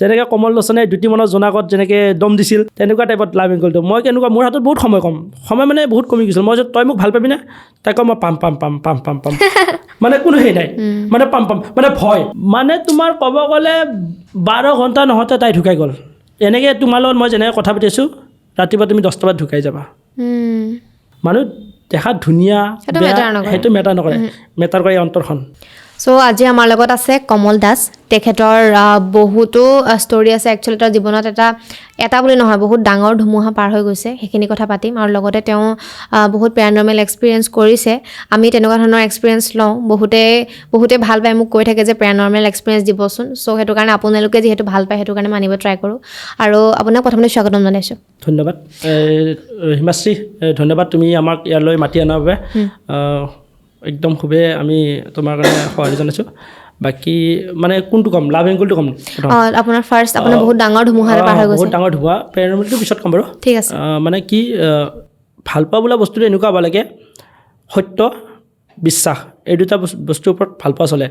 যেনেকৈ কমল লোচনে দুটিমানৰ জোনাকত যেনেকৈ দম দিছিল তেনেকুৱা টাইপত লাভ এংগলটো মই কেনেকুৱা মোৰ হাতত বহুত সময় কম। সময় মানে বহুত কমি গৈছিল। মই যে তই মোক ভাল পাবিনে তাই কয় মই পাম পাম পাম পাম পাম পাম। মানে কোনো হেৰি নাই। মানে পাম পাম মানে ভয়। মানে তোমাৰ ক'ব গ'লে বাৰ ঘণ্টা নহওঁতে তাই ঢুকাই গ'ল। এনেকৈ তোমাৰ লগত মই যেনেকৈ কথা পাতি আছোঁ ৰাতিপুৱা তুমি দহটা বজাত ঢুকাই যাবা। মানুহ দেখাত ধুনীয়া সেইটো মেটাৰ নকৰে। মেটাৰ কৰে অন্তৰখন। চ' আজি আমাৰ লগত আছে কমল দাস। তেখেতৰ বহুতো ষ্টৰি আছে। একচুৱেলি তেওঁৰ জীৱনত এটা এটা বুলি নহয় বহুত ডাঙৰ ধুমুহা পাৰ হৈ গৈছে। সেইখিনি কথা পাতিম। আৰু লগতে তেওঁ বহুত পেৰানৰ্মেল এক্সপিৰিয়েঞ্চ কৰিছে। আমি তেনেকুৱা ধৰণৰ এক্সপিৰিয়েঞ্চ লওঁ। বহুতে বহুতে ভাল পায় মোক কৈ থাকে যে পেৰানৰ্মেল এক্সপিৰিয়েঞ্চ দিবচোন। চ' সেইটো কাৰণে আপোনালোকে যিহেতু ভাল পায় সেইটো কাৰণে মানিব ট্ৰাই কৰোঁ। আৰু আপোনাক প্ৰথমতে স্বাগতম জনাইছোঁ। ধন্যবাদ। হিমাশ্ৰী ধন্যবাদ। তুমি আমাক ইয়ালৈ মাতি অনাৰ বাবে। একদম খুবেই আমি তোমাৰ কাৰণে সঁহাৰি জনাইছোঁ। বাকী মানে কোনটো ক'ম? লাভ এংগলটো ক'ম? আপোনাৰ ফাৰ্ষ্ট আপোনাৰ বহুত ডাঙৰ ধুমুহা বহুত ডাঙৰ ধোঁৱা পেৰামিডটো পিছত ক'ম বাৰু। ঠিক আছে। মানে কি ভাল পোৱা বোলা বস্তুটো এনেকুৱা হ'ব লাগে সত্য বিশ্বাস এই দুটা বস্তুৰ ওপৰত ভাল পোৱা চলে।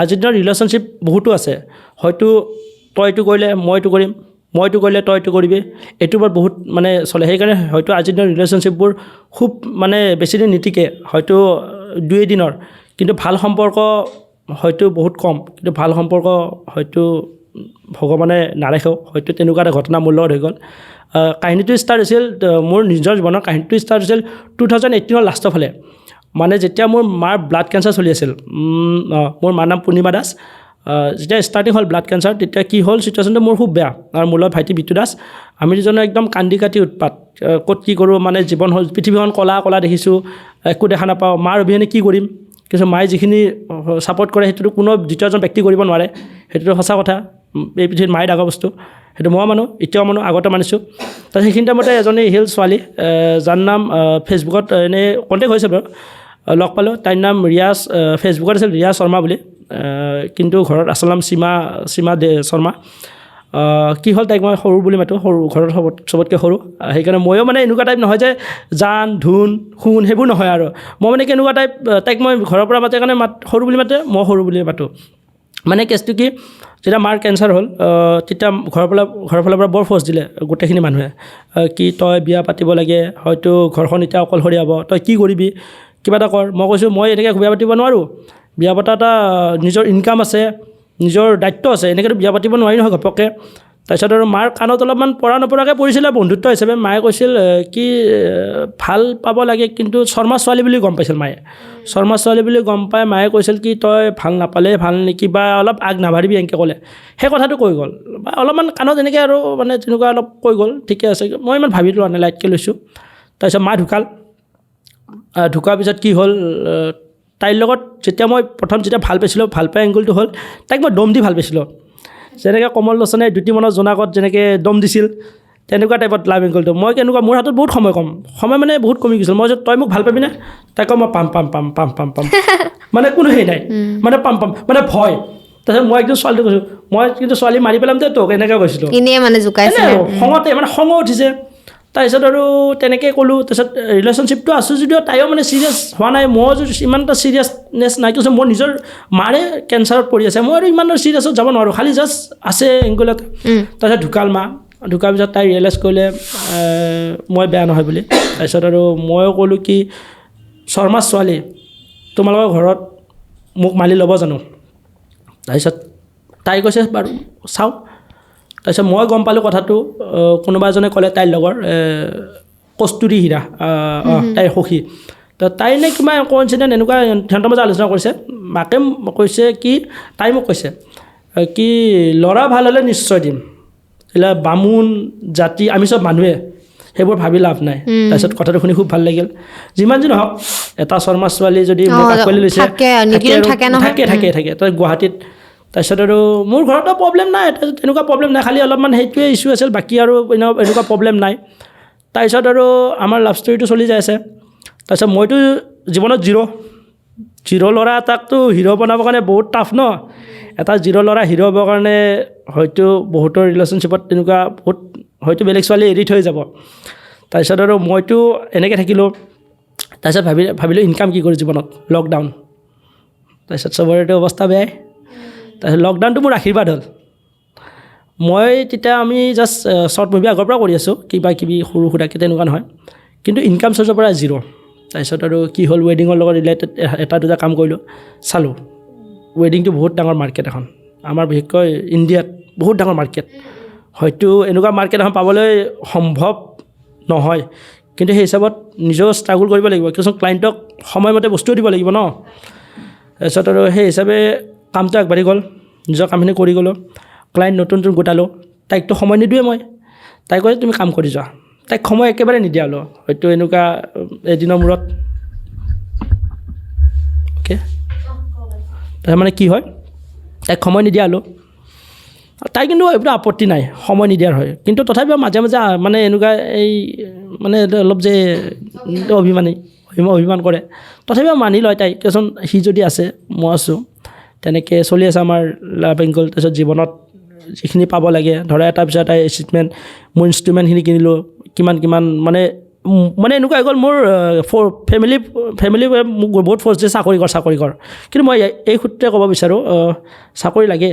আজিৰ দিনত ৰিলেশ্যনশ্বিপ বহুতো আছে হয়তো তই এইটো কৰিলে মই এইটো কৰিম মই এইটো কৰিলে তই এইটো কৰিবি এইটোৰ ওপৰত বহুত মানে চলে। সেইকাৰণে হয়তো আজিৰ দিনৰ ৰিলেশ্যনশ্বিপবোৰ খুব মানে বেছিদিন নীতিকে হয়তো দুই এদিনৰ। কিন্তু ভাল সম্পৰ্ক হয়তো বহুত কম। কিন্তু ভাল সম্পৰ্ক হয়তো ভগৱানে নাৰাখেও। হয়তো তেনেকুৱা এটা ঘটনা মোৰ লগত হৈ গ'ল। কাহিনীটো ষ্টাৰ্ট হৈছিল মোৰ নিজৰ জীৱনৰ কাহিনীটো ষ্টাৰ্ট হৈছিল টু থাউজেণ্ড এইটিনৰ লাষ্টৰ ফালে। মানে যেতিয়া মোৰ মাৰ ব্লাড কেঞ্চাৰ চলি আছিল মোৰ মাৰ নাম পূৰ্ণিমা দাস। যেতিয়া ষ্টাৰ্টিং হ'ল ব্লাড কেঞ্চাৰ তেতিয়া কি হ'ল চিটুৱেশ্যনটো মোৰ খুব বেয়া। আৰু মোৰ লগত ভাইটি বিটু দাস আমি দুজনে একদম কান্দি কাটি উৎপাত। ক'ত কি কৰোঁ মানে জীৱন হ'ল পৃথিৱীখন ক'লা ক'লা দেখিছোঁ একো দেখা নাপাওঁ। মাৰ অবিহনে কি কৰিম? কিন্তু মায়ে যিখিনি ছাপৰ্ট কৰে সেইটোতো কোনো দ্বিতীয় এজন ব্যক্তি কৰিব নোৱাৰে। সেইটোতো সঁচা কথা। এই পৃথিৱীত মায়ে ডাঙৰ বস্তু। সেইটো মই মানো এতিয়াও মানো আগতে মানিছোঁ। তাৰ সেইখিনি টাইমতে এজনী হিল ছোৱালী যাৰ নাম ফেচবুকত এনেই কণ্টেক্ট হৈছে বাৰু। লগ পালোঁ। তাইৰ নাম ৰিয়াজ ফেচবুকত আছিল ৰিয়া শৰ্মা বুলি। কিন্তু ঘৰত আচল নাম সীমা সীমা দে শৰ্মা কি হ'ল তাইক মই সৰু বুলি মাতোঁ সৰু ঘৰত চবত চবতকৈ সৰু সেইকাৰণে ময়ো মানে এনেকুৱা টাইপ নহয় যে জান ধুন সোণ সেইবোৰ নহয় আৰু। মই মানে কেনেকুৱা টাইপ তাইক মই ঘৰৰ পৰা মাতে কাৰণে মাত সৰু বুলি মাতে মই সৰু বুলি মাতোঁ। মানে কেছটো কি যেতিয়া মাৰ কেঞ্চাৰ হ'ল তেতিয়া ঘৰৰ পৰা ঘৰৰ ফালৰ পৰা বৰ ফৰ্চ দিলে গোটেইখিনি মানুহে। কি তই বিয়া পাতিব লাগে হয়তো ঘৰখন এতিয়া অকলশৰীয়া হ'ব তই কি কৰিবি কিবা এটা কৰ। মই কৈছোঁ মই এনেকৈ বিয়া পাতিব নোৱাৰোঁ। বিয়া পতা এটা নিজৰ ইনকাম আছে নিজৰ দায়িত্ব আছে এনেকৈতো বিয়া পাতিব নোৱাৰি নহয় ঘপককৈ। তাৰপিছত আৰু মাৰ কাণত অলপমান পৰা নপৰাকৈ পৰিছিলে বন্ধুত্ব হিচাপে। মায়ে কৈছিল কি ভাল পাব লাগে কিন্তু শৰ্মা ছোৱালী বুলি গম পাইছিল মায়ে। শৰ্মা ছোৱালী বুলি গম পাই মায়ে কৈছিল কি তই ভাল নাপালে ভাল নেকি? বা অলপ আগ নাবাঢ়িবি এনেকৈ ক'লে। সেই কথাটো কৈ গ'ল। বা অলপমান কাণত এনেকৈ আৰু মানে তেনেকুৱা অলপ কৈ গ'ল ঠিকে আছে মই ইমান ভাবি লোৱা নাই লাইটকৈ লৈছোঁ। তাৰপিছত মা ঢুকাল। ঢুকোৱাৰ পিছত কি হ'ল তাইৰ লগত যেতিয়া মই প্ৰথম যেতিয়া ভাল পাইছিলোঁ ভাল পাই এংগলটো হ'ল তাইক মই দম দি ভাল পাইছিলোঁ। যেনেকৈ কমল লোচনে দুটিমানৰ জোনাকত যেনেকৈ দম দিছিল তেনেকুৱা টাইপত লাভ এংগলটো মই কেনেকুৱা মোৰ হাতত বহুত সময় কম। সময় মানে বহুত কমি গৈছিল। মই যে তই মোক ভাল পাবিনে তাই কয় মই পাম পাম পাম পাম পাম পাম। মানে কোনো হেৰি নাই। মানে পাম পাম মানে ভয়। তাৰপিছত মই একদম ছোৱালীটো কৈছোঁ মই কিন্তু ছোৱালী মাৰি পেলাম দে তোক এনেকৈ কৈছিলোঁ। খঙতে মানে খঙো উঠিছে। তাৰপিছত আৰু তেনেকৈ ক'লোঁ তাৰপিছত ৰিলেশ্যনশ্বিপটো আছোঁ যদিও তাইও মানে ছিৰিয়াছ হোৱা নাই মই যদি ইমান এটা ছিৰিয়াছনেছ নাই কিন্তু মোৰ নিজৰ মাৰে কেঞ্চাৰত পৰি আছে মই আৰু ইমান ছিৰিয়াছত যাব নোৱাৰোঁ খালি জাষ্ট আছে এংগুলত তাৰপিছত ঢুকাল মা ঢুকাৰ পিছত তাই ৰিয়েলাইজ কৰিলে মই বেয়া নহয় বুলি তাৰপিছত আৰু ময়ো ক'লোঁ কি শৰ্মা ছোৱালী তোমালোকৰ ঘৰত মোক মালি ল'ব জানো তাৰপিছত তাই কৈছে বাৰু চাওঁ। তাৰপিছত মই গম পালোঁ কথাটো কোনোবা এজনে ক'লে তাইৰ লগৰ কস্তুৰী হীৰা তাইৰ সখী। তো তাই নে কিবা কইনচিডেণ্ট এনেকুৱা সিহঁতৰ মাজত আলোচনা কৰিছে। মাকে কৈছে কি তাই মোক কৈছে কি ল'ৰা ভাল হ'লে নিশ্চয় দিম। এইবিলাক বামুণ জাতি আমি চব মানুহে সেইবোৰ ভাবি লাভ নাই। তাৰপিছত কথাটো শুনি খুব ভাল লাগিল। যিমান যি নহওক এটা শৰ্মা ছোৱালী যদি মোক আঁকোৱালি লৈছে। থাকে থাকে থাকে। তই গুৱাহাটীত তাৰপিছত আৰু মোৰ ঘৰতো প্ৰব্লেম নাই তেনেকুৱা প্ৰব্লেম নাই খালি অলপমান সেইটোৱে ইছ্যু আছিল বাকী আৰু এনে- এনেকুৱা প্ৰব্লেম নাই। তাৰপিছত আৰু আমাৰ লাভ ষ্টৰিটো চলি যাই আছে। তাৰপিছত মইতো জীৱনত জিৰ' জিৰ' ল'ৰা এটাকতো হিৰ' বনাবৰ কাৰণে বহুত টাফ ন। এটা জিৰ' ল'ৰা হিৰ' হ'বৰ কাৰণে হয়তো বহুতৰ ৰিলেশ্যনশ্বিপত তেনেকুৱা বহুত হয়তো বেলেগ ছোৱালী এৰি থৈ যাব। তাৰপিছত আৰু মইতো এনেকৈ থাকিলোঁ তাৰপিছত ভাবি ভাবিলোঁ ইনকাম কি কৰোঁ জীৱনত লকডাউন তাৰপিছত চবৰেতো অৱস্থা বেয়াই। তাৰপিছত লকডাউনটো মোৰ আশীৰ্বাদ হ'ল। মই তেতিয়া আমি জাষ্ট শ্বৰ্ট মুভি আগৰ পৰা কৰি আছোঁ, কিবা কিবি সৰু সুৰাকৈ তেনেকুৱা নহয়। কিন্তু ইনকাম চ'ৰ্চৰ পৰা জিৰ' তাৰপিছত আৰু কি হ'ল ৱেডিঙৰ লগত ৰিলেটেড এটা দুটা কাম কৰিলোঁ, চালোঁ। ৱেডিংটো বহুত ডাঙৰ মাৰ্কেট এখন। আমাৰ বিশেষকৈ ইণ্ডিয়াত বহুত ডাঙৰ মাৰ্কেট হয়তো এনেকুৱা মাৰ্কেট এখন পাবলৈ সম্ভৱ নহয়। কিন্তু সেই হিচাপত নিজেও ষ্ট্ৰাগল কৰিব লাগিব। কিছুমান ক্লাইণ্টক সময়মতে বস্তুও দিব লাগিব ন? তাৰপিছত আৰু সেই হিচাপে কামটো আগবাঢ়ি গ'ল, নিজৰ কামখিনি কৰি গ'লোঁ ক্লাইণ্ট নতুন নতুন গোটালোঁ তাইকতো সময় নিদিওঁৱে মই। তাই কয়, তুমি কাম কৰি যোৱা। তাইক সময় একেবাৰে নিদিয়া হ'লোঁ হয়তো এনেকুৱা এদিনৰ মূৰত। অ'কে তাৰমানে কি হয়, তাইক সময় নিদিয়া হ'লোঁ তাই কিন্তু এইবিলাক আপত্তি নাই, সময় নিদিয়াৰ হয়। কিন্তু তথাপিও মাজে মাজে মানে এনেকুৱা এই মানে অলপ যে, অভিমানী, অভিমান কৰে। তথাপিও মানি লয় তাই কিছুমান সি যদি আছে, মই আছোঁ। তেনেকৈ চলি আছে আমাৰ লাভ এংগল তাৰপিছত জীৱনত যিখিনি পাব লাগে ধৰা এটা পিছত এটা এচিভমেণ্ট মোৰ ইনষ্ট্ৰুমেণ্টখিনি কিনিলোঁ কিমান কিমান মানে মানে এনেকুৱা হৈ গ'ল মোৰ ফেমিলি ফেমিলি মোক বহুত ফ'ৰ্চ দিয়ে চাকৰি কৰ চাকৰি কৰ। কিন্তু মই এই- সূত্ৰে ক'ব বিচাৰোঁ চাকৰি লাগে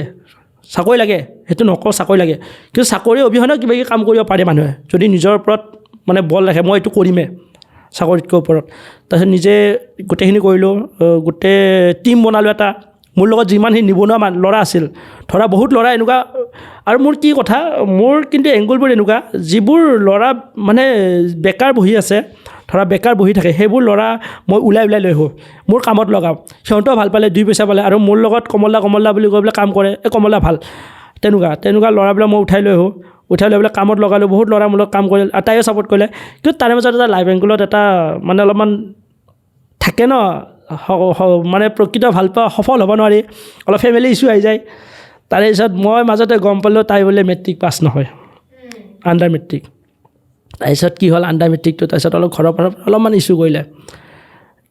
চাকৰি লাগে সেইটো নকওঁ চাকৰি লাগে। কিন্তু চাকৰি অবিহনেও কিবা কিবি কাম কৰিব পাৰে মানুহে যদি নিজৰ ওপৰত মানে বল ৰাখে মই এইটো কৰিমেই চাকৰিতকৈ ওপৰত। তাৰপিছত নিজে গোটেইখিনি কৰিলোঁ গোটেই টীম বনালোঁ এটা মোৰ লগত যিমানখিনি নিবনুৱা মান ল'ৰা আছিল ধৰা বহুত ল'ৰা এনেকুৱা আৰু মোৰ কি কথা মোৰ কিন্তু এংগলবোৰ এনেকুৱা যিবোৰ ল'ৰা মানে বেকাৰ বহি আছে ধৰা বেকাৰ বহি থাকে সেইবোৰ ল'ৰা মই ওলাই ওলাই লৈ আহোঁ মোৰ কামত লগাওঁ সিহঁতেও ভাল পালে দুই পইচা পালে আৰু মোৰ লগত কমলা কমলা বুলি কৈ পেলাই কাম কৰে এই কমলা ভাল তেনেকুৱা তেনেকুৱা ল'ৰাবিলাক মই উঠাই লৈ আহোঁ উঠাই লৈ পেলাই কামত লগালোঁ বহুত ল'ৰা মোৰ লগত কাম কৰিলে আৰু তাইও ছাপোৰ্ট কৰিলে কিন্তু তাৰে মাজত এটা লাইভ এংগলত এটা মানে অলপমান থাকে ন মানে প্ৰকৃত ভাল পোৱা সফল হ'ব নোৱাৰি অলপ ফেমিলি ইছ্যু আহি যায়। তাৰে পিছত মই মাজতে গম পালোঁ তাই বোলে মেট্ৰিক পাছ নহয়। আণ্ডাৰ মেট্ৰিক তাৰপিছত কি হ'ল আণ্ডাৰ মেট্ৰিকটো তাৰপিছত অলপ ঘৰৰ পৰা অলপমান ইছ্যু কৰিলে।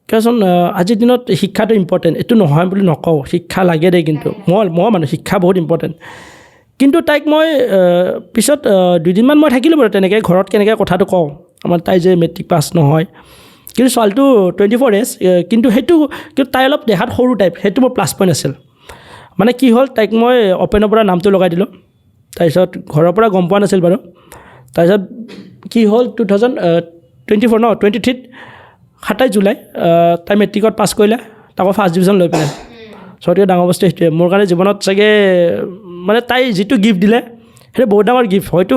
কিয়চোন আজিৰ দিনত শিক্ষাটো ইম্পৰ্টেণ্ট এইটো নহয় বুলি নকওঁ শিক্ষা লাগে দেই কিন্তু। মই মই মানুহ শিক্ষা বহুত ইম্পৰ্টেণ্ট কিন্তু তাইক মই পিছত দুদিনমান মই থাকিলোঁ বাৰু তেনেকৈ ঘৰত কেনেকৈ কথাটো কওঁ। আমাৰ তাই যে মেট্ৰিক পাছ নহয় কিন্তু ছোৱালীটো টুৱেণ্টি ফ'ৰ এজ কিন্তু সেইটো কিন্তু তাই অলপ দেখাত সৰু টাইপ সেইটো মোৰ প্লাছ পইণ্ট আছিল। মানে কি হ'ল তাইক মই অ'পেনৰ পৰা নামটো লগাই দিলোঁ। তাৰপিছত ঘৰৰ পৰা গম পোৱা নাছিল বাৰু। তাৰপিছত কি হ'ল two thousand twenty four no twenty থ্ৰীত সাতাইছ জুলাই তাই মেট্ৰিকত পাছ কৰিলে তাকো ফাৰ্ষ্ট ডিভিজন লৈ পেলাই। চবতকৈ ডাঙৰ বস্তু সেইটোৱে মোৰ কাৰণে জীৱনত চাগে মানে তাই যিটো গিফ্ট দিলে সেইটো বহুত ডাঙৰ গিফ্ট হয়তো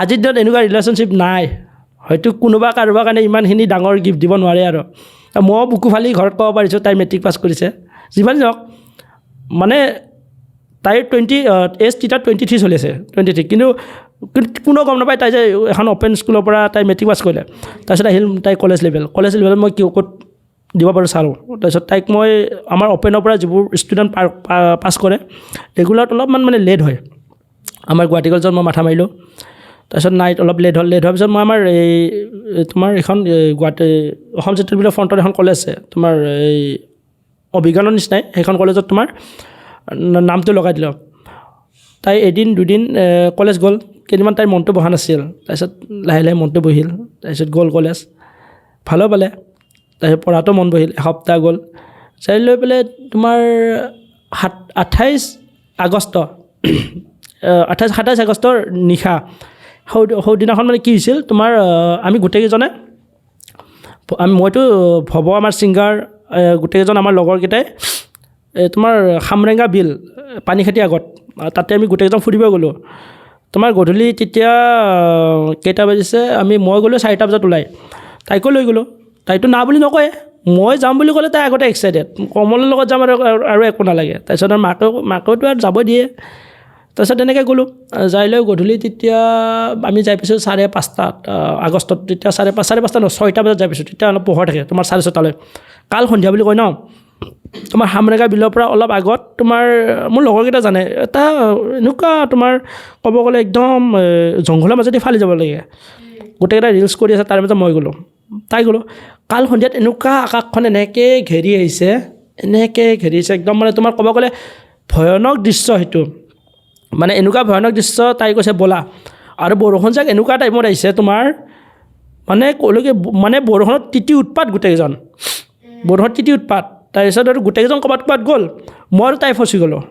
আজিৰ দিনত এনেকুৱা ৰিলেশ্যনশ্বিপ নাই। হয়তো কোনোবা কাৰোবাৰ কাৰণে ইমানখিনি ডাঙৰ গিফ্ট দিব নোৱাৰে আৰু। ময়ো বুকু ফালি ঘৰত ক'ব পাৰিছোঁ তাই মেট্ৰিক পাছ কৰিছে। যিমান যি হওক মানে তাইৰ টুৱেণ্টি এজ তেতিয়া টুৱেণ্টি থ্ৰী চলি আছে টুৱেণ্টি থ্ৰী কিন্তু কোনেও গম নাপায় তাই যে এখন অ'পেন স্কুলৰ পৰা তাই মেট্ৰিক পাছ কৰিলে। তাৰপিছত আহিল তাই কলেজ লেভেল কলেজ লেভেলত মই কি ক'ত দিব পাৰোঁ চালোঁ তাৰপিছত তাইক মই আমাৰ অ'পেনৰ পৰা যিবোৰ ষ্টুডেণ্ট পাছ কৰে ৰেগুলাৰত অলপমান মানে লেট হয়। আমাৰ গুৱাহাটী কলেজত মই মাথা মাৰিলোঁ। তাৰপিছত নাইট অলপ লেট হ'ল লেট হোৱাৰ পিছত মই আমাৰ এই তোমাৰ এখন এই গুৱাহাটী অসম চিত্ৰবিদ্যালয়ৰ ফ্ৰণ্টত এখন কলেজ আছে তোমাৰ এই অভিজ্ঞানৰ নিচিনাই সেইখন কলেজত তোমাৰ নামটো লগাই দিলোঁ। তাই এদিন দুদিন কলেজ গ'ল কেইদিনমান তাইৰ মনটো বহা নাছিল তাৰপিছত লাহে লাহে মনটো বহিল তাৰপিছত গ'ল কলেজ ভালো পালে তাৰপিছত পঢ়াতো মন বহিল এসপ্তাহ গ'ল। চাই লৈ পেলাই তোমাৰ সাত আঠাইছ আগষ্ট আঠাইছ সাতাইছ আগষ্টৰ নিশা সৌ সৌদিনাখন মানে কি হৈছিল তোমাৰ আমি গোটেইকেইজনে আমি মইতো ভৱ আমাৰ ছিংগাৰ গোটেইকেইজন আমাৰ লগৰকেইটাই তোমাৰ খামৰেঙা বিল পানীখাতি আগত আহ, তাতে আমি গোটেইকেইজন ফুৰিব গ'লোঁ। তোমাৰ গধূলি তেতিয়া কেইটা বাজিছে আমি মই গ'লোঁ চাৰিটা বজাত ওলাই। তাইকো লৈ গ'লোঁ। তাইতো না বুলি নকয় মই যাম বুলি ক'লে তাই আগতে এক্সাইটেড কমলৰ লগত যাম আৰু- আৰু একো নালাগে। তাৰপিছত আৰু মাকেও মাকেওতো আৰু যাব দিয়ে। তাৰপিছত তেনেকৈ গ'লোঁ। যাই লৈ গধূলি তেতিয়া আমি যাই পাইছোঁ চাৰে পাঁচটাত আগষ্টত। তেতিয়া চাৰে পাঁচ চাৰে পাঁচটা নহয় ছয়টা বজাত যাই পাইছোঁ। তেতিয়া অলপ পোহৰ থাকে তোমাৰ চাৰে ছটালৈ কাল সন্ধিয়া বুলি কয় ন? তোমাৰ হামৰেগা বিলৰ পৰা অলপ আগত তোমাৰ মোৰ লগৰকেইটা জানে এটা এনেকুৱা তোমাৰ ক'ব গ'লে একদম জংঘলৰ মাজেদি ফালি যাব লাগে। গোটেইকেইটা ৰিলচ কৰি আছে তাৰে মাজত মই গ'লোঁ। তাই গ'লোঁ কাল সন্ধিয়াত এনেকুৱা আকাশখন এনেকৈ ঘেৰি আহিছে এনেকৈ ঘেৰি আহিছে একদম মানে তোমাৰ ক'ব গ'লে ভয়ানক দৃশ্য সেইটো। মানে এনেকুৱা ভয়ানক দৃশ্য তাই কৈছে ব'লা। আৰু বৰষুণ যাক এনেকুৱা টাইমত আহিছে তোমাৰ মানে ক'লৈকে মানে বৰষুণত তিতি উৎপাত গোটেইকেইজন বৰষুণত তিতি উৎপাত। তাৰপিছত আৰু গোটেইকেইজন ক'ৰবাত ক'ৰবাত গ'ল। মই আৰু তাই ফচি গ'লোঁ।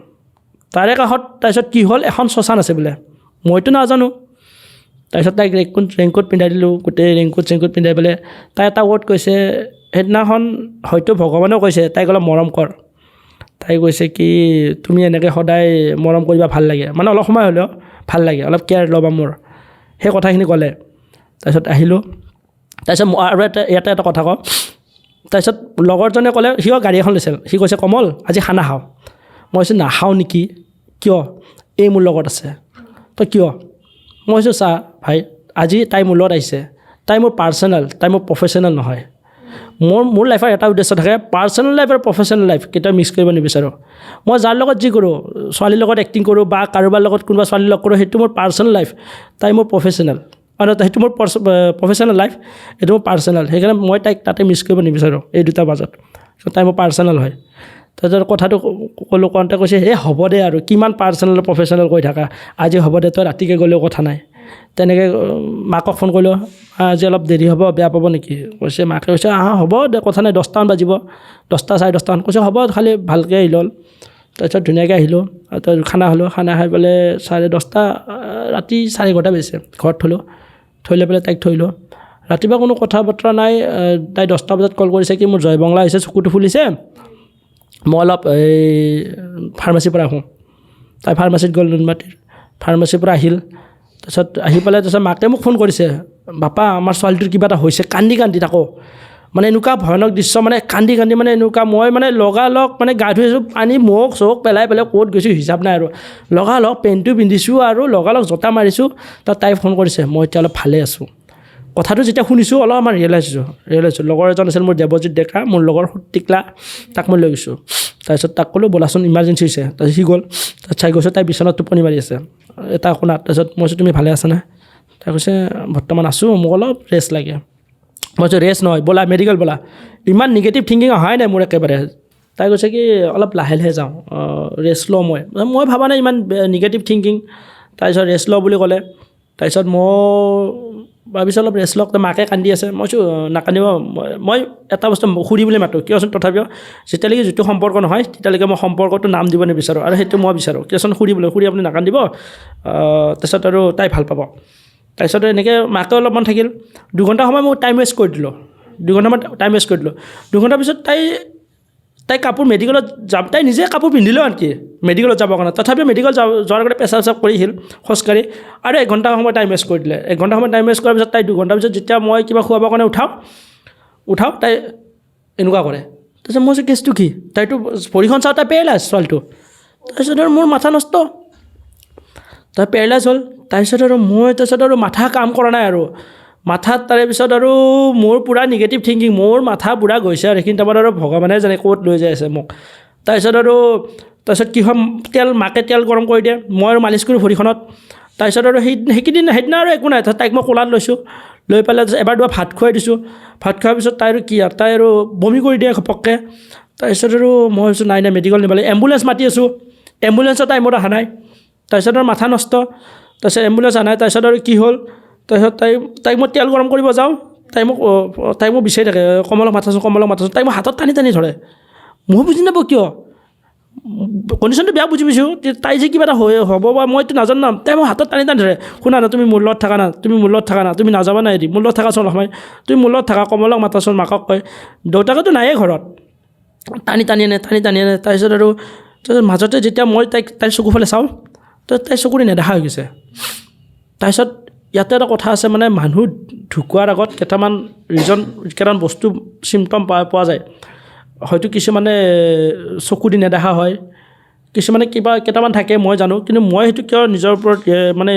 তাৰে কাষত তাৰপিছত কি হ'ল? এখন শ্মশান আছে বোলে। মইতো নাজানো। তাৰপিছত তাইক ৰেংকুট ৰেংকুট পিন্ধাই দিলোঁ। গোটেই ৰেংকুট চেংকুট পিন্ধাই পেলাই তাই এটা ৱৰ্ড কৈছে সেইদিনাখন হয়তো ভগৱানেও কৈছে তাইক অলপ মৰম কৰ। তাই কৈছে কি তুমি এনেকৈ সদায় মৰম কৰিবা ভাল লাগে। মানে অলপ সময় হ'লেও ভাল লাগে অলপ কেয়াৰ ল'বা মোৰ। সেই কথাখিনি ক'লে। তাৰপিছত আহিলোঁ। তাৰপিছত আৰু এটা ইয়াতে এটা কথা কওঁ। তাৰপিছত লগৰজনে ক'লে সিও গাড়ী এখন লৈছিল সি কৈছে কমল আজি খানা খাওঁ। মই কৈছোঁ নাখাওঁ নেকি? কিয়? এই মোৰ লগত আছে। তই কিয়? মই কৈছোঁ চা ভাই আজি তাই মোৰ লগত আহিছে। তাই মোৰ পাৰ্চনেল তাই মোৰ প্ৰফেচনেল নহয়। মোৰ মোৰ লাইফৰ এটা উদ্দেশ্য থাকে পাৰ্চনেল লাইফ আৰু প্ৰফেচনেল লাইফ কেতিয়াও মিক্স কৰিব নিবিচাৰোঁ। মই যাৰ লগত যি কৰোঁ ছোৱালীৰ লগত এক্টিং কৰোঁ বা কাৰোবাৰ লগত কোনোবা ছোৱালীৰ লগত কৰোঁ সেইটো মোৰ পাৰ্চনেল লাইফ তাই মোৰ প্ৰফেচনেল আৰু সেইটো মোৰ প্ৰফেচনেল লাইফ এইটো মোৰ পাৰ্চনেল সেইকাৰণে মই তাইক তাতে মিছ কৰিব নিবিচাৰোঁ এই দুটাৰ মাজত। তাই মোৰ পাৰ্চনেল হয়। তাৰপিছত কথাটো ক'লোঁ কওঁতে কৈছে এই হ'ব দে আৰু কিমান পাৰ্চনেল প্ৰফেচনেল কৈ থাকা? আজি হ'ব দে তই ৰাতিকৈ গ'লেও কথা নাই। তেনেকৈ মাকক ফোন কৰিলোঁ আজি অলপ দেৰি হ'ব বেয়া পাব নেকি? কৈছে মাকে কৈছে আহা হ'ব দে কথা নাই দহটামান বাজিব দহটা চাৰে দহটামান। কৈছে হ'ব খালি ভালকৈ হ'ল তাৰপিছত ধুনীয়াকৈ আহিলোঁ আৰু তাৰ খানা খালোঁ খানা খাই পেলাই চাৰে দহটা ৰাতি চাৰে এঘাৰটা বাজিছে ঘৰত থ'লোঁ থৈ লৈ পেলাই তাইক থৈলোঁ। ৰাতিপুৱা কোনো কথা বতৰা নাই তাই দহটা বজাত কল কৰিছে কি মোৰ জয়বংলা হৈছে চকুটো ফুলিছে মই অলপ এই ফাৰ্মাচীৰ পৰা আহোঁ। তাই ফাৰ্মাচীত গ'ল নুনমাটিৰ ফাৰ্মাচীৰ পৰা আহিল তাৰপিছত আহি পেলাই তাৰপিছত মাকে মোক ফোন কৰিছে, বাপা, আমাৰ ছোৱালীটোৰ কিবা এটা হৈছে, কান্দি কান্দি তাকো মানে এনেকুৱা ভয়ানক দৃশ্য মানে কান্দি কান্দি মানে এনেকুৱা, মই মানে লগালগ মানে গা ধুই আছোঁ পানী মোক চৌক পেলাই পেলাই ক'ত গৈছোঁ হিচাপ নাই আৰু। লগালগ পেণ্টটো পিন্ধিছোঁ আৰু লগালগ জোতা মাৰিছোঁ তাত তাই ফোন কৰিছে, মই এতিয়া অলপ ভালে আছোঁ। কথাটো যেতিয়া শুনিছোঁ অলপমান ৰিয়েলাইজ হৈছোঁ ৰিয়েলাইজ হৈছোঁ। লগৰ এজন আছিল মোৰ দেৱজিৎ ডেকা, মোৰ লগৰ টিকলা তাক মই লৈ গৈছোঁ। তাৰপিছত তাক ক'লোঁ, ব'লাচোন ইমাৰ্জেঞ্চি হৈছে। তাৰপিছত সি গ'ল তাত চাই গৈছোঁ, তাই বিচনাত টোপনি মাৰি আছে। এটা শুনাত, তাৰপিছত মই কৈছোঁ, তুমি ভালে আছানে? তাই কৈছে, বৰ্তমান আছোঁ, মোক অলপ ৰেষ্ট লাগে। মই কৈছোঁ ৰেষ্ট নহয়, ব'লা মেডিকেল ব'লা। ইমান নিগেটিভ থিংকিং অহাই নাই মোৰ একেবাৰে। তাই কৈছে কি, অলপ লাহে লাহে যাওঁ ৰেষ্ট লওঁ মই। মই ভবা নাই ইমান নিগেটিভ থিংকিং তাৰপিছত ৰেষ্ট লওঁ বুলি ক'লে। তাৰপিছত মই ভাবিছোঁ অলপ ৰেষ্ট লওক মাকে কান্দি আছে। মই কৈছোঁ নাকান্দিব। মই- এটা বস্তু সুধি বুলি মাতোঁ কিয়চোন তথাপিও যেতিয়ালৈকে যিটো সম্পৰ্ক নহয় তেতিয়ালৈকে মই সম্পৰ্কটো নাম দিব নিবিচাৰোঁ আৰু সেইটো মই বিচাৰোঁ। কিয়চোন সুধিবলৈ সুধি আপুনি নাকান্দিব? তাৰপিছত আৰু তাই ভাল পাব। তাৰপিছত এনেকৈ মাকে অলপমান থাকিল। দুঘণ্টা সময় মই টাইম ৱেষ্ট কৰি দিলোঁ। দুঘণ্টামান টাইম ৱেষ্ট কৰি দিলোঁ। দুঘণ্টাৰ পিছত তাই তাই কাপোৰ মেডিকেলত যাব তাই নিজে কাপোৰ পিন্ধিলেও আনকি মেডিকেলত যাবৰ কাৰণে। তথাপিও মেডিকেল যাব যোৱাৰ আগতে পেচাব কৰি আহিল খোজকাঢ়ি আৰু এঘণ্টা সময় টাইম ৱেষ্ট কৰি দিলে। এঘণ্টা সময় টাইম ৱেষ্ট কৰাৰ পিছত তাই দুঘণ্টাৰ পিছত যেতিয়া মই কিবা খুৱাবৰ কাৰণে উঠাওঁ উঠাওঁ তাই এনেকুৱা কৰে। তাৰপিছত মই কৈছোঁ কেছটো কি? তাইতো ভৰিখন চাওঁ তাই পেৰেলাইজ ছোৱালীটো। তাৰপিছত আৰু মোৰ মাথা নষ্ট। তাই পেৰেলাইজ হ'ল। তাৰপিছত আৰু মই তাৰপিছত আৰু মাথা কাম কৰা নাই আৰু। মাথাত তাৰে পিছত আৰু মোৰ পূৰা নিগেটিভ থিংকিং মোৰ মাথা পূৰা গৈছে আৰু সেইখিনি টাইমত আৰু ভগৱানে জানে ক'ত লৈ যাই আছে মোক। তাৰপিছত আৰু তাৰপিছত কি হয় তেল মাকে তেল গৰম কৰি দিয়ে মই আৰু মালিচ কৰোঁ ভৰিখনত। তাৰপিছত আৰু সেই সেইকেইদিন সেইদিনা আৰু একো নাই তাইক মই কোলাত লৈছোঁ লৈ পেলাই তাৰপিছত এবাৰ দুবাৰ ভাত খুৱাই দিছোঁ। ভাত খোৱাৰ পিছত তাই আৰু কি আৰু তাই আৰু বমি কৰি দিয়ে ঘপককৈ। তাৰপিছত আৰু মই ভাবিছোঁ নাই নাই মেডিকেল নিব লাগে। এম্বুলেঞ্চ মাতি আছোঁ এম্বুলেঞ্চৰ টাইমত অহা নাই। তাৰপিছত আৰু মাথা নষ্ট। তাৰপিছত এম্বুলেঞ্চ আনাই তাৰপিছত আৰু কি হ'ল তাৰপিছত তাই, তাইক মই তেল গৰম কৰিব যাওঁ, তাই মোক তাই মোক বিচাৰি থাকে, কমলক মাথাচোন কমলক মাথাচোন তাই মোক হাতত টানি টানি ধৰে। মই বুজি নাপাওঁ কিয়? কণ্ডিশ্যনটো বেয়া বুজি পাইছোঁ তাই যে কিবা এটা হৈ, হ'ব বা মইতো নাজানো না, তাই মোক হাতত টানি টানি ধৰে। শুনা না, তুমি মোৰ লগত থাকা না, তুমি মোৰ লগত থাকা না, তুমি নাযাবা না এৰি মোৰ লগত থাকাচোন অলপ সময় তুমি মোৰ লগত থাকা, কমলক মাতাচোন মাকক কয়, দেউতাকেতো নায়েই ঘৰত। টানি টানি আনে, টানি টানি আনে, তাৰপিছত আৰু, তাৰপিছত মাজতে যেতিয়া মই তাইক, তাইৰ চকু ফালে চাওঁ, তো তাইৰ চকুৰে নেদেখা হৈ গৈছে। তাৰপিছত ইয়াতে এটা কথা আছে মানে মানুহ ঢুকোৱাৰ আগত কেইটামান ৰিজন কেইটামান বস্তু চিমটম পোৱা পোৱা যায়। হয়তো কিছুমানে চকু দি নেদেখা হয়। কিছুমানে কিবা কেইটামান থাকে মই জানো। কিন্তু মই সেইটো কিয় নিজৰ ওপৰত মানে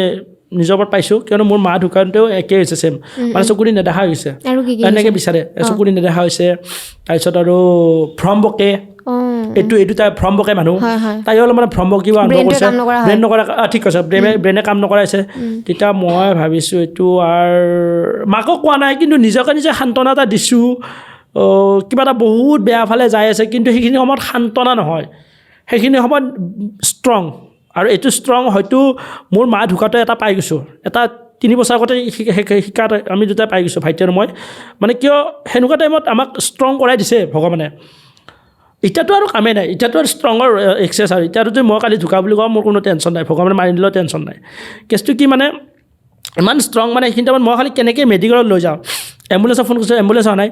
নিজৰ ওপৰত পাইছোঁ কিয়নো মোৰ মা ঢুকাওঁতেও একেই হৈছে ছেম মানে চকু দি নেদেখা হৈ গৈছে। আৰু কি কি এনেকৈ বিচাৰে চকু দি নেদেখা হৈছে তাৰপিছত আৰু ভ্ৰম বকে। এইটো এইটো তাই ভ্ৰম বকে মানুহ। তাই অলপ মানে ভ্ৰম বকিব আৰম্ভ কৰিছে। ব্ৰেইন নকৰা ঠিক কৈছে। ব্ৰেইনে ব্ৰেইনে কাম নকৰা হৈছে তেতিয়া মই ভাবিছোঁ এইটো আৰু মাকক কোৱা নাই কিন্তু নিজকে নিজে সান্তনা এটা দিছোঁ। কিবা এটা বহুত বেয়া ফালে যাই আছে কিন্তু সেইখিনি সময়ত সান্তনা নহয়। সেইখিনি সময়ত ষ্ট্ৰং আৰু এইটো ষ্ট্ৰং হয়তো মোৰ মা ঢুকাওঁতে এটা পাই গৈছোঁ। এটা তিনি বছৰ আগতে শি- শি- শিকা এটা আমি দুটাই পাই গৈছোঁ ভাইটি আৰু মই। মানে কিয় সেনেকুৱা টাইমত আমাক ষ্ট্ৰং কৰাই দিছে ভগৱানে। এতিয়াতো আৰু কামেই নাই এতিয়াতো আৰু ষ্ট্ৰঙৰ এক্সেছ আৰু এতিয়াতো যদি মই কালি ঢুকা বুলি কওঁ মোৰ কোনো টেনশ্যন নাই ভগৱানে মাৰি দিলেও টেনশ্যন নাই। কেছটো কি মানে ইমান ষ্ট্ৰং মানে সেইখিনি টাইমত মই খালি কেনেকৈ মেডিকেলত লৈ যাওঁ? এম্বুলেঞ্চক ফোন কৰিছোঁ এম্বুলেঞ্চ অহা নাই।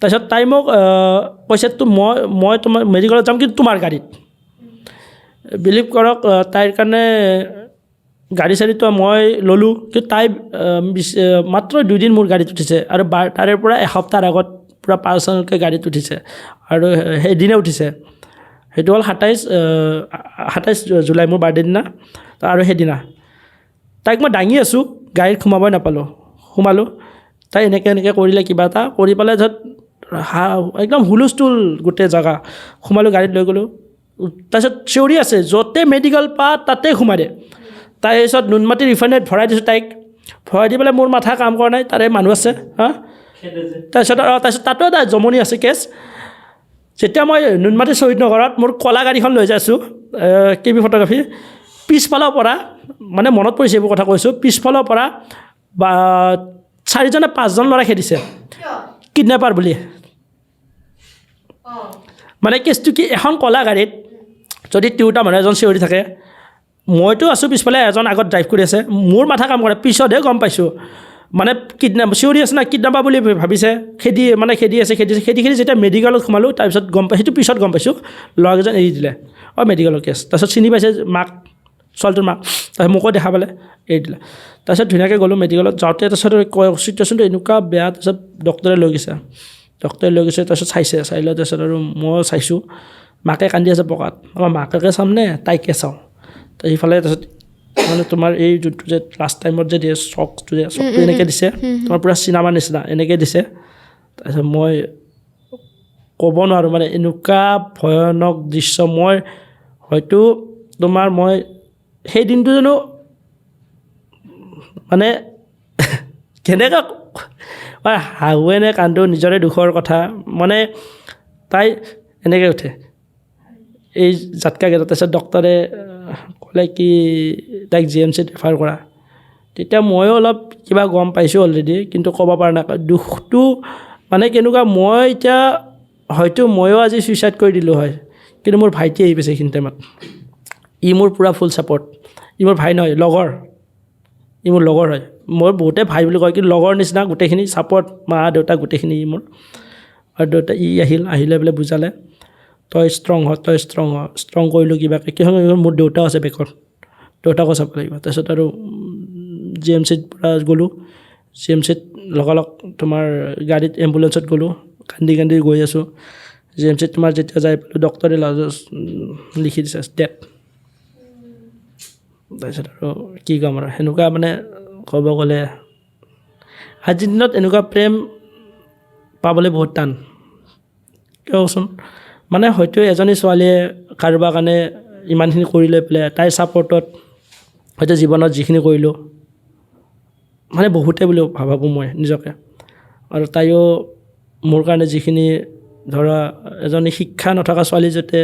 তাৰপিছত তাই মোক কৈছে তো মই মই তোমাৰ মেডিকেলত যাম কিন্তু তোমাৰ গাড়ীত। বিলিভ কৰক তাইৰ কাৰণে গাড়ী চাড়ীটো মই ল'লোঁ কিন্তু তাই মাত্ৰ দুদিন মোৰ গাড়ীত উঠিছে আৰু বাৰ তাৰে পৰা এসপ্তাহৰ আগত পূৰা পাৰ্চনেলকৈ গাড়ীত উঠিছে আৰু সেইদিনে উঠিছে। সেইটো হ'ল সাতাইছ সাতাইছ জুলাই মোৰ বাৰ্থডে দিনা আৰু সেইদিনা। তাইক মই দাঙি আছোঁ গাড়ীত সোমাবই নাপালোঁ সোমালোঁ। তাই এনেকৈ এনেকৈ কৰিলে কিবা এটা কৰি পেলাই ধৰ একদম হুলস্থুল গোটেই জেগা। সোমালোঁ গাড়ীত লৈ গ'লোঁ। তাৰপিছত চিঞৰি আছে য'তে মেডিকেল পা তাতে সোমাই দে। তাৰপিছত নুনমাটি ৰিফাইনেৰীত ভৰাই দিছোঁ তাইক। ভৰাই দি পেলাই মোৰ মাথা কাম কৰা নাই তাৰে মানুহ আছে হা? তাৰপিছত অঁ তাৰপিছত তাতো এটা জমনি আছে কেছ। যেতিয়া মই নুনমাটি শ্বহীদ নগৰত মোৰ কলা গাড়ীখন লৈ যাই আছোঁ কে বি ফটোগ্ৰাফী পিছফালৰ পৰা মানে মনত পৰিছে এইবোৰ কথা কৈছোঁ পিছফালৰ পৰা বা চাৰিজনে পাঁচজন ল'ৰাই খেদিছে। কিডনেপাৰ বুলি। মানে কেছটো কি এখন কলা গাড়ীত যদি তিৰোতা মানুহ এজন চিঞৰি থাকে মইতো আছোঁ পিছফালে এজন আগত ড্ৰাইভ কৰি আছে মোৰ মাথা কাম কৰে পিছতহে গম পাইছোঁ। মানে কিডনেপ চিঞৰি আছে না কিডনেপাৰ বুলি ভাবিছে খেদি মানে খেদি আছে খেদি আছে খেদি খেদি যেতিয়া মেডিকেলত সোমালোঁ তাৰপিছত গম পাই সেইটো পিছত গম পাইছোঁ ল'ৰাকেইজন এৰি দিলে। অঁ মেডিকেলৰ কেছ তাৰপিছত চিনি পাইছে মাক ছোৱালীটোৰ মাক তাৰপিছত মোকো দেখা পালে এৰি দিলে। তাৰপিছত ধুনীয়াকৈ গ'লোঁ মেডিকেলত যাওঁতে তাৰপিছত কয় চিটুৱেশ্যনটো এনেকুৱা বেয়া তাৰপিছত ডক্টৰে লৈ গৈছে। ডক্টৰে লৈ গৈছে তাৰপিছত চাইছে চাই লৈ তাৰপিছত আৰু মই চাইছোঁ। মাকে কান্দি আছে পকাত আমাৰ মাককে চামনে তাইকে চাওঁ? তো সিফালে তাৰপিছত মানে তোমাৰ এই যোনটো যে লাষ্ট টাইমত যে দিয়ে চকটো যে চকটো এনেকৈ দিছে তোমাৰ পূৰা চিনেমাৰ নিচিনা এনেকৈ দিছে। তাৰপিছত মই ক'ব নোৱাৰোঁ মানে এনেকুৱা ভয়ানক দৃশ্য মই হয়তো তোমাৰ মই সেই দিনটো জানো মানে কেনেকৈ মই হাঁহোৱে নে কান্দো নিজৰে দুখৰ কথা। মানে তাই এনেকৈ উঠে এই জাতকাকেইটা তাৰপিছত ডক্টৰে আহ, ক'লে কি তাইক জি এম চিত ৰেফাৰ কৰা। তেতিয়া ময়ো অলপ কিবা গম পাইছোঁ অলৰেডি কিন্তু ক'ব পৰা নাই। দুখটো মানে কেনেকুৱা মই এতিয়া হয়তো ময়ো আজি ছুইচাইড কৰি দিলোঁ হয় কিন্তু মোৰ ভাইটি আহি পাইছে এইখিনি টাইমত ই মোৰ পূৰা ফুল ছাপৰ্ট ই মোৰ ভাই নহয় লগৰ। ই মোৰ লগৰ হয়। মই বহুতে ভাই বুলি কয় কিন্তু লগৰ নিচিনা গোটেইখিনি ছাপৰ্ট মা দেউতা গোটেইখিনি ই মোৰ। আৰু দেউতা ই আহিল আহিলে বোলে বুজালে। তই ষ্ট্ৰং হ তই ষ্ট্ৰং হ। ষ্ট্ৰং কৰিলোঁ কিবাকৈ কিয় মোৰ দেউতাও আছে বেকত। দেউতাকো চাব লাগিব। তাৰপিছত আৰু জি এম চিত পৰা গ'লোঁ। জি এম চিত লগালগ তোমাৰ গাড়ীত এম্বুলেঞ্চত গ'লোঁ। কান্দি কান্দি গৈ আছোঁ। জি এম চিত তোমাৰ যেতিয়া যাই পালোঁ ডক্টৰে লাজত লিখি দিছে ডেথ তাৰপিছত আৰু কি ক'ম আৰু সেনেকুৱা মানে ক'ব গ'লে। আজিৰ দিনত এনেকুৱা প্ৰেম পাবলৈ বহুত টান। কিয় কচোন? মানে হয়তো এজনী ছোৱালীয়ে কাৰোবাৰ কাৰণে ইমানখিনি কৰি লৈ পেলাই তাইৰ ছাপৰ্টত হয়তো জীৱনত যিখিনি কৰিলোঁ মানে বহুতে বুলি ভাবোঁ মই নিজকে। আৰু তাইও মোৰ কাৰণে যিখিনি ধৰা এজনী শিক্ষা নথকা ছোৱালী যাতে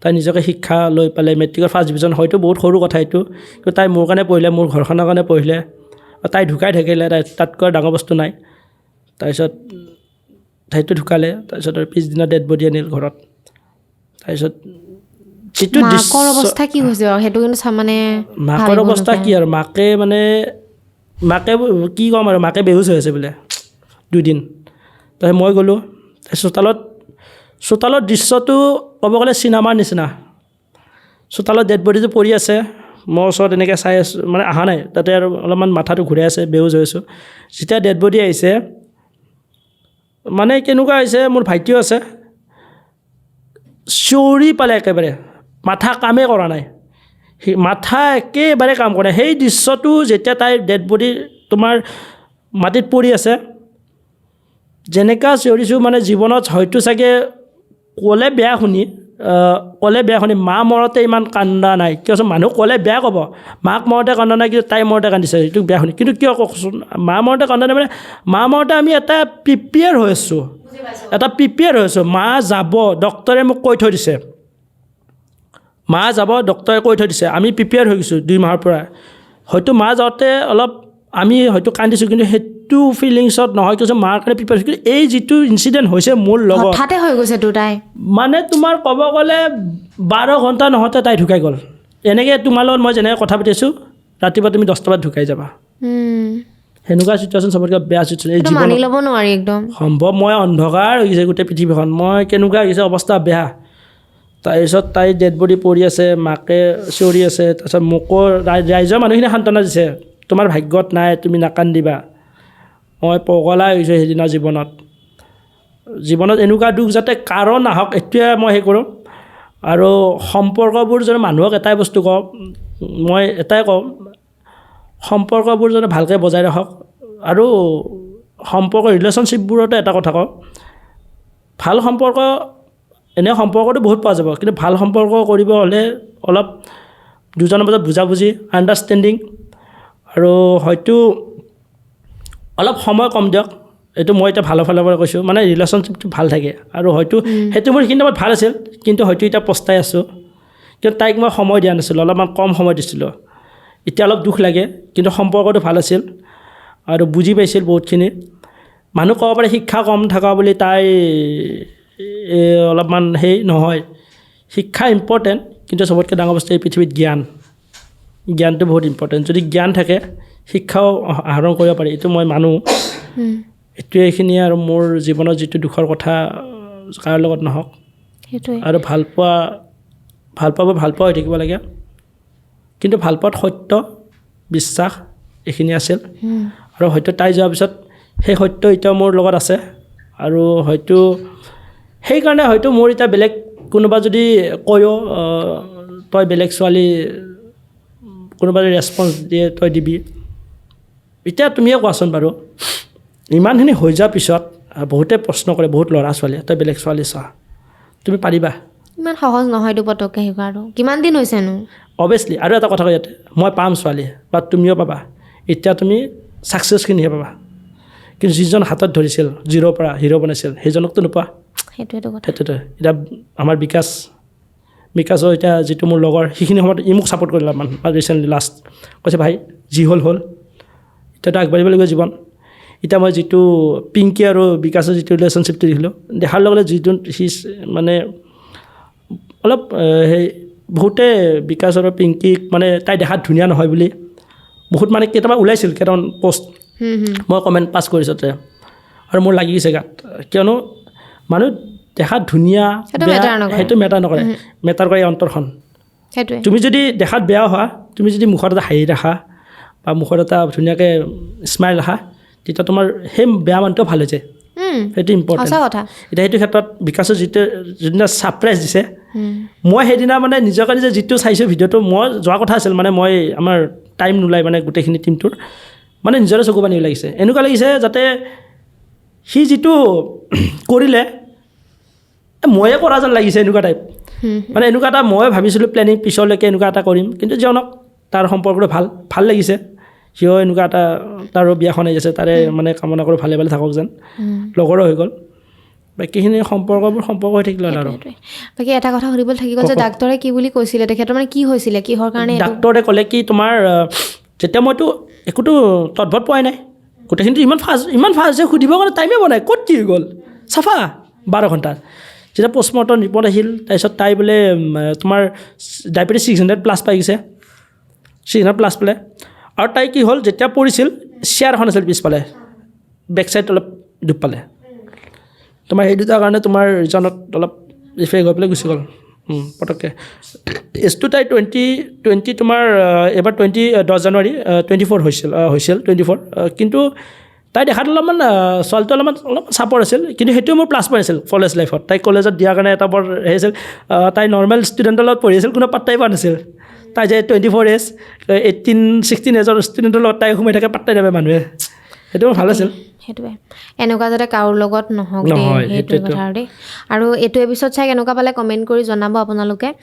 তাই নিজকে শিক্ষা লৈ পেলাই মেট্ৰিকৰ ফাৰ্ষ্ট ডিভিজন হয়তো বহুত সৰু কথা এইটো কিন্তু তাই মোৰ কাৰণে পঢ়িলে মোৰ ঘৰখনৰ কাৰণে পঢ়িলে আৰু তাই ঢুকাই থাকিলে তাই তাতকৈ ডাঙৰ বস্তু নাই। তাৰপিছত তাইতো ঢুকালে তাৰপিছত আৰু পিছদিনা ডেড বডি আনিল ঘৰত। তাৰপিছত যিটো মাকৰ অৱস্থা কি হৈছে বাৰু? সেইটো কিন্তু মানে মাকৰ অৱস্থা। কি আৰু? মাকে মানে মাকে কি ক'ম আৰু? মাকে বেহুচ হৈ আছে বোলে দুদিন। তাৰপিছত মই গ'লোঁ। চোতালত চোতালৰ দৃশ্যটো ক'ব গ'লে চিনেমাৰ নিচিনা। চোতালত ডেড বডিটো পৰি আছে। মই ওচৰত এনেকৈ চাই আছোঁ মানে অহা নাই। তাতে আৰু অলপমান মাথাটো ঘূৰাই আছে বেহুচ হৈ আছোঁ। যেতিয়া ডেড বডি আহিছে মানে কেনেকুৱা হৈছে মোৰ ভাইটিও আছে। চিঞৰি পালে একেবাৰে। মাথা কামেই কৰা নাই। সেই মাথা একেবাৰে কাম কৰে সেই দৃশ্যটো যেতিয়া তাইৰ ডেড বডি তোমাৰ মাটিত পৰি আছে যেনেকুৱা চিঞৰিছোঁ মানে জীৱনত হয়তো চাগে ক'লে বেয়া শুনি ক'লে বেয়া শুনি মা মৰতে ইমান কান্দা নাই। কিয়চোন মানুহ ক'লে বেয়া ক'ব। মাক মৰতে কান্দা নাই কিন্তু তাই মৰতে কান্দিছে সেইটো বেয়া শুনি। কিন্তু কিয় কওকচোন মা মৰতে কান্দা নাই মানে মা মৰতে আমি এটা প্ৰিপেয়াৰ হৈ আছোঁ। এটা প্ৰিপেয়াৰ হৈ আছোঁ। মা যাব ডক্টৰে মোক কৈ থৈ দিছে। মা যাব ডক্টৰে কৈ থৈ দিছে। আমি প্ৰিপেয়াৰ হৈ গৈছোঁ দুই মাহৰ পৰা। হয়তো মা যাওঁতে অলপ আমি হয়তো কান্দিছোঁ কিন্তু সেইটো ফিলিংছত নহয় কৈছে মাৰ কাৰণে প্ৰিপেয়াৰ কিন্তু এই যিটো ইনচিডেণ্ট হৈছে মোৰ লগত হৈ গৈছে তাই। মানে তোমাৰ ক'ব গ'লে বাৰ ঘণ্টা নহওঁতে তাই ঢুকাই গ'ল। এনেকৈ তোমাৰ লগত মই যেনেকৈ কথা পাতি আছোঁ ৰাতিপুৱা তুমি দহটা বজাত ঢুকাই যাবা। সেনেকুৱা চিটুৱেশ্যন চবতকৈ বেয়া চিটুৱেশ্যন এই মানি ল'ব নোৱাৰি একদম। সম্ভৱ মই অন্ধকাৰ হৈ গৈছে গোটেই পৃথিৱীখন। মই কেনেকুৱা হৈ গৈছে অৱস্থা বেয়া। তাৰপিছত তাই ডেড বডি পৰি আছে মাকে চিঞৰি আছে তাৰপিছত মোকো ৰাই- ৰাইজৰ মানুহখিনি সান্তনা দিছে তোমাৰ ভাগ্যত নাই তুমি নাকান্দিবা। মই পগলা হৈছোঁ সেইদিনা জীৱনত। জীৱনত এনেকুৱা দুখ যাতে কাৰো নাহক এইটোৱে মই সেই কৰোঁ। আৰু সম্পৰ্কবোৰ যেন মানুহক এটাই বস্তু কওঁ মই এটাই কওঁ সম্পৰ্কবোৰ যেন ভালকৈ বজাই ৰাখক আৰু সম্পৰ্ক ৰিলেশ্যনশ্বিপবোৰতো এটা কথা কওঁ ভাল সম্পৰ্ক এনে সম্পৰ্কটো বহুত পোৱা যাব কিন্তু ভাল সম্পৰ্ক কৰিব হ'লে অলপ দুজনৰ মাজত বুজাবুজি আণ্ডাৰষ্টেণ্ডিং আৰু হয়তো অলপ সময় কম দিয়ক এইটো মই এতিয়া ভালৰ ফালৰ পৰা কৈছোঁ মানে ৰিলেশ্যনশ্বিপটো ভাল থাকে আৰু হয়তো সেইটো মোৰ সেইখিনি সময়ত ভাল আছিল কিন্তু হয়তো এতিয়া পস্তাই আছোঁ কিন্তু তাইক মই সময় দিয়া নাছিলোঁ অলপমান কম সময় দিছিলোঁ। এতিয়া অলপ দুখ লাগে কিন্তু সম্পৰ্কটো ভাল আছিল আৰু বুজি পাইছিল বহুতখিনি। মানুহ ক'ব পাৰে শিক্ষা কম থকা বুলি তাই অলপমান সেই নহয়। শিক্ষা ইম্পৰ্টেণ্ট কিন্তু চবতকৈ ডাঙৰ বস্তু এই পৃথিৱীত জ্ঞান। জ্ঞানটো বহুত ইম্পৰ্টেণ্ট যদি জ্ঞান থাকে শিক্ষাও আহ- আহৰণ কৰিব পাৰি। এইটো মই মানো। এইটোৱে এইখিনিয়ে আৰু মোৰ জীৱনত যিটো দুখৰ কথা কাৰ লগত নহওক। আৰু ভাল পোৱা ভাল পাব ভাল পোৱা হৈ থাকিব লাগে। কিন্তু ভাল পোৱাত সত্য বিশ্বাস এইখিনি আছিল। আৰু হয়তো তাই যোৱাৰ পিছত সেই সত্য এতিয়াও মোৰ লগত আছে। আৰু হয়তো সেইকাৰণে হয়তো মোৰ এতিয়া বেলেগ কোনোবা যদি কয়ো তই বেলেগ ছোৱালী কোনোবা যদি ৰেচপন্স দিয়ে তই দিবি। এতিয়া তুমিয়ে কোৱাচোন বাৰু ইমানখিনি হৈ যোৱাৰ পিছত বহুতে প্ৰশ্ন কৰে বহুত ল'ৰা ছোৱালীয়ে তই বেলেগ ছোৱালী চা তুমি পাৰিবা? ইমান সহজ নহয়তো পটককৈ কৰাটো কিমান দিন হৈছেনো? অভিয়াছলি আৰু এটা কথা কয় ইয়াতে মই পাম ছোৱালী বা তুমিও পাবা। এতিয়া তুমি ছাকচেছখিনিহে পাবা কিন্তু যিজন হাতত ধৰিছিল জিৰ'ৰ পৰা হিৰ' বনাইছিল সেইজনকতো নোপোৱা। সেইটোৱেতো কথা। সেইটোতো এতিয়া আমাৰ বিকাশ বিকাশৰ এতিয়া যিটো মোৰ লগৰ সেইখিনি সময়ত ই মোক ছাপৰ্ট কৰিলে অলপমান ৰিচেণ্টলি লাষ্ট কৈছে ভাই যি হ'ল হ'ল। এতিয়াতো আগবাঢ়িব লাগিব জীৱন। এতিয়া মই যিটো পিংকি আৰু বিকাশৰ যিটো ৰিলেশ্যনশ্বিপটো দেখিলোঁ দেখাৰ লগে লগে যিটো সি মানে অলপ সেই বহুতে বিকাশ আৰু পিংকিক মানে তাই দেখাত ধুনীয়া নহয় বুলি বহুত মানে কেইটামান ওলাইছিল কেইটামান পষ্ট মই কমেণ্ট পাছ কৰিছোঁ তাতে। আৰু মোৰ লাগি গৈছে গাত। কিয়নো মানুহ দেখাত ধুনীয়া সেইটো মেটাৰ নকৰে। মেটাৰ কৰে অন্তৰখন। তুমি যদি দেখাত বেয়া হোৱা তুমি যদি মুখত এটা হাঁহি ৰাখা বা মুখত এটা ধুনীয়াকৈ স্মাইল ৰাখা তেতিয়া তোমাৰ সেই বেয়া মানুহটো ভাল হৈ যায় উম, সেইটো ইম্পৰ্টেণ্ট এতিয়া সেইটো ক্ষেত্ৰত বিকাশৰ যিটো যিদিনা ছাৰপ্ৰাইজ দিছে মই সেইদিনা মানে নিজকে নিজে যিটো চাইছোঁ ভিডিঅ'টো মই যোৱা কথা আছিল মানে মই আমাৰ টাইম নোলাই মানে গোটেইখিনি টিমটোৰ মানে নিজৰে চকু পানী লাগিছে এনেকুৱা লাগিছে যাতে সি যিটো কৰিলে ময়ে কৰা যেন লাগিছে এনেকুৱা টাইপ মানে এনেকুৱা এটা মই ভাবিছিলোঁ প্লেনিং পিছলৈকে এনেকুৱা এটা কৰিম কিন্তু যিজনক তাৰ সম্পৰ্কটো ভাল ভাল লাগিছে। সিও এনেকুৱা এটা তাৰো বিয়াখন আহি আছে তাৰে মানে কামনা কৰোঁ ভালে ভালে থাকক যেন। লগৰো হৈ গ'ল। বাকীখিনি সম্পৰ্কবোৰ সম্পৰ্ক হৈ থাকিলে আৰু। বাকী এটা কথা সুধিবলৈ থাকি গ'ল যে ডাক্তৰে কি বুলি কৈছিলে তেখেতৰ মানে কি হৈছিলে কিহৰ কাৰণে ডাক্তৰে ক'লে কি তোমাৰ যেতিয়া মইতো একোতো তদ্ভত পোৱাই নাই গোটেইখিনিতো ইমান ফাষ্ট ইমান ফাষ্ট যে সুধিবৰ কাৰণে টাইমে পোৱা নাই ক'ত কি হৈ গ'ল? চাফা বাৰ ঘণ্টাত যেতিয়া পষ্টমৰ্টম ৰিপৰ্ট আহিল তাৰপিছত তাই বোলে তোমাৰ ডায়েবেটিছ ছিক্স হাণ্ড্ৰেড প্লাছ পাই গৈছে। ছিক্স হাণ্ড্ৰেড প্লাছ বোলে। আৰু তাই কি হ'ল যেতিয়া পৰিছিল চেয়াৰ এখন আছিল পিছফালে বেক ছাইড অলপ দুখ পালে তোমাৰ সেই দুটাৰ কাৰণে তোমাৰ ৰিজনত অলপ ইফেক্ট হৈ পেলাই গুচি গ'ল। পটককৈ এজটো তাই টুৱেণ্টি টুৱেণ্টি তোমাৰ এইবাৰ টুৱেণ্টি দহ জানুৱাৰী টুৱেণ্টি ফ'ৰ হৈছিল হৈছিল টুৱেণ্টি ফ'ৰ কিন্তু তাই দেখাত অলপমান ছোৱালীটো অলপমান অলপমান চাপৰ আছিল কিন্তু সেইটোৱে মোৰ প্লাছ পইণ্ট আছিল কলেজ লাইফত তাই কলেজত দিয়াৰ কাৰণে এটা বৰ হেৰি আছিল তাই নৰ্মেল ষ্টুডেণ্টৰ লগত পঢ়ি আছিল কোনো পাত্তাই পোৱা নাছিল। তাই যে twenty four age eighteen sixteen এজৰ ষ্টুডেণ্টৰ লগত তাই সোমাই থাকে পাত্তাই নাপায় মানুহে। সেইটো ভাল আছিল। সেইটোৱে। এনেকুৱা যাতে কাৰো লগত নহওক দেই সেইটোৱে। কথা আৰু দেই। আৰু এইটো এপিছ'ড চাই কেনেকুৱা পালে কমেণ্ট কৰি জনাব আপোনালোকে।